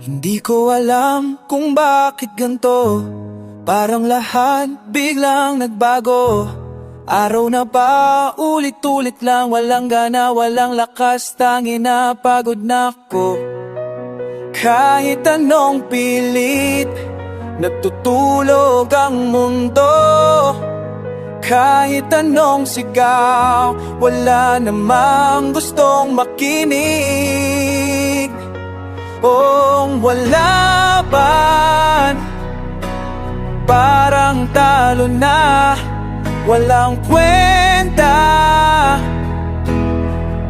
Hindi ko alam kung bakit ganto Parang lahat biglang nagbago. Araw na pa, ulit-ulit lang Walang gana, walang lakas. Tangin na pagod na ako. Kahit anong pilit Natutulog ang mundo. Kahit anong sigaw Wala namang gustong makinig Kung wala ban Parang talo na Walang kwenta.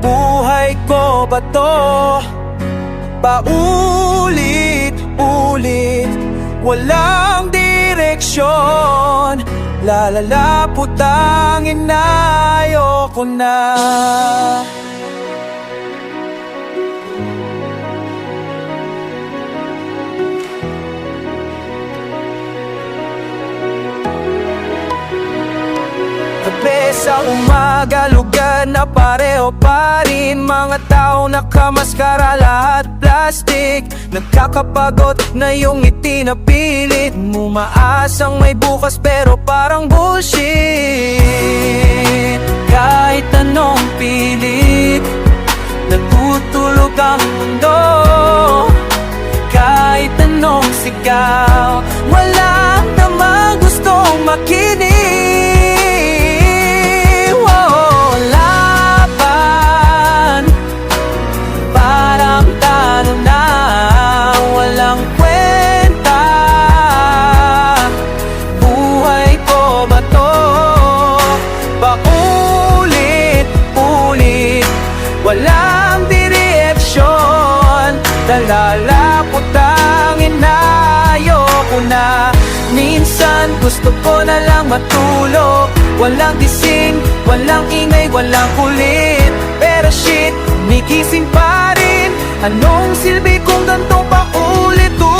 Buhay ko ba to? Paulit-ulit Walang direksyon. Lalalaputangin na ayoko na sa umaga, lugar na pareho pa rin. Mga tao nakamaskara, lahat plastic. Nagkakapagod na yung ngiti na pilit. Mo Maasang may bukas pero parang bullshit. Kahit anong pilit Natutulog ang mundo. Kahit anong sigaw direksyon Nalalaputangin na ayoko na. Minsan gusto ko na lang matulog. Walang gising, walang ingay, walang kulit. Pero shit, migising pa rin. Anong silbi kung ganito pa ulit-ulit?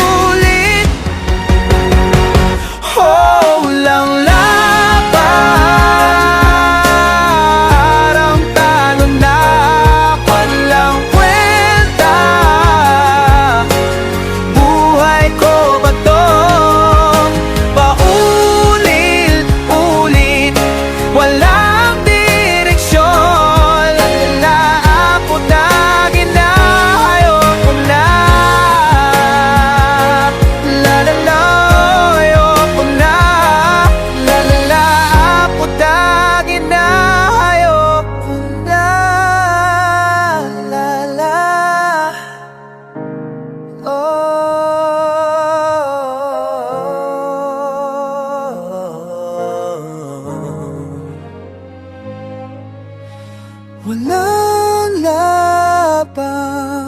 Laban